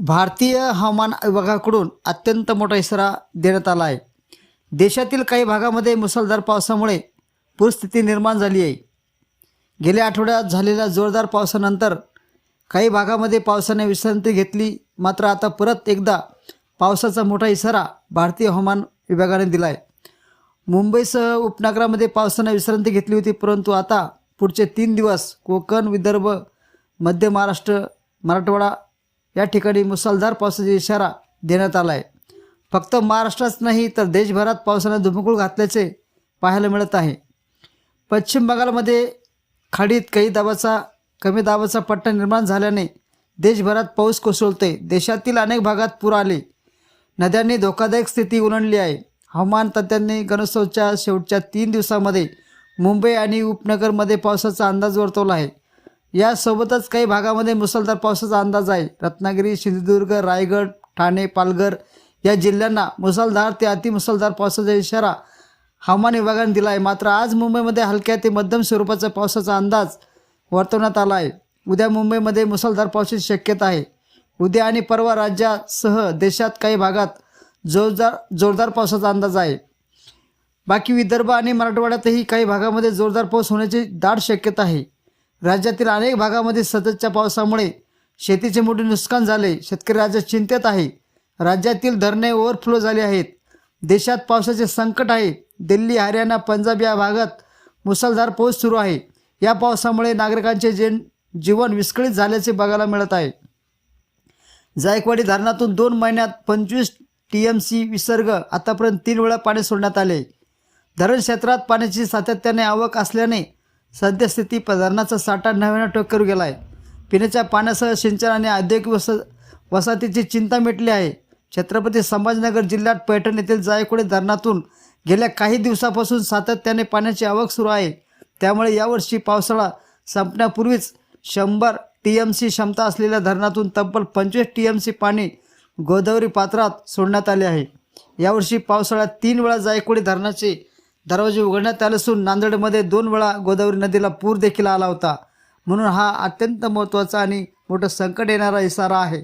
भारतीय हवामान विभागाकडून अत्यंत मोठा इशारा देण्यात आला आहे. देशातील काही भागामध्ये मुसळधार पावसामुळे पूरस्थिती निर्माण झाली आहे. गेल्या आठवड्यात झालेल्या जोरदार पावसानंतर काही भागामध्ये पावसाने विश्रांती घेतली मात्र आता परत एकदा पावसाचा मोठा इशारा भारतीय हवामान विभागाने दिला आहे मुंबईसह उपनगरामध्ये पावसाने विश्रांती घेतली होती परंतु आता पुढचे तीन दिवस कोकण विदर्भ मध्य महाराष्ट्र मराठवाडा या ठिकाणी मुसळधार पावसाचा इशारा देण्यात आला आहे फक्त महाराष्ट्रात नाही तर देशभरात पावसानं धुमकूळ घातल्याचे पाहायला मिळत आहे. पश्चिम बंगालमध्ये खाडीत काही दाबाचा कमी दाबाचा पट्टा निर्माण झाल्याने देशभरात पाऊस कोसळतोय. देशातील अनेक भागात पूर आले. नद्यांनी धोकादायक स्थिती उलंडली आहे. हवामान तज्ज्ञांनी गणेशोत्सवच्या शेवटच्या तीन दिवसामध्ये मुंबई आणि उपनगरमध्ये पावसाचा अंदाज वर्तवला आहे. यासोबतच काही भागामध्ये मुसळधार पावसाचा अंदाज आहे. रत्नागिरी सिंधुदुर्ग रायगड ठाणे पालघर या जिल्ह्यांना मुसळधार ते अतिमुसळधार पावसाचा इशारा हवामान विभागाने दिला आहे. मात्र आज मुंबईमध्ये हलक्या ते मध्यम स्वरूपाचा पावसाचा अंदाज वर्तवण्यात आला आहे. उद्या मुंबईमध्ये मुसळधार पावसाची शक्यता आहे. उद्या आणि परवा राज्यासह देशात काही भागात जोरदार जोरदार पावसाचा अंदाज आहे. बाकी विदर्भ आणि मराठवाड्यातही काही भागामध्ये जोरदार पाऊस होण्याची दाट शक्यता आहे. राज्यातील अनेक भागामध्ये सततच्या पावसामुळे शेतीचे मोठे नुकसान झाले. शेतकरी राज्यात चिंतेत आहे. राज्यातील धरणे ओव्हरफ्लो झाले आहेत. देशात पावसाचे संकट आहे. दिल्ली हरियाणा पंजाब या भागात मुसळधार पाऊस सुरू आहे. या पावसामुळे नागरिकांचे जे जीवन विस्कळीत झाल्याचे बघायला मिळत आहे. जायकवाडी धरणातून दोन महिन्यात पंचवीस टी एम सी विसर्ग आतापर्यंत तीन वेळा पाणी सोडण्यात आले. धरण क्षेत्रात पाण्याची सातत्याने आवक असल्याने सद्यस्थिती प- धरणाचा साठा नव्यानं टोकर गेला आहे. पिण्याच्या पाण्यासह सिंचन आणि औद्योगिक वस वसाहतीची चिंता मिटली आहे. छत्रपती संभाजीनगर जिल्ह्यात पैठण येथील जायकुडे धरणातून गेल्या काही दिवसापासून सातत्याने पाण्याची आवक सुरू आहे. त्यामुळे यावर्षी पावसाळा संपण्यापूर्वीच शंभर टी एम सी क्षमता असलेल्या धरणातून तब्बल पंचवीस टी एम सी पाणी गोदावरी पात्रात सोडण्यात आले आहे. यावर्षी पावसाळ्यात तीन वेळा जायकुडे धरणाचे दरवाजे उघडण्यात आले असून नांदेडमध्ये दोन वेळा गोदावरी नदीला पूर देखील आला होता. म्हणून हा अत्यंत महत्त्वाचा आणि मोठं संकट येणारा इशारा आहे.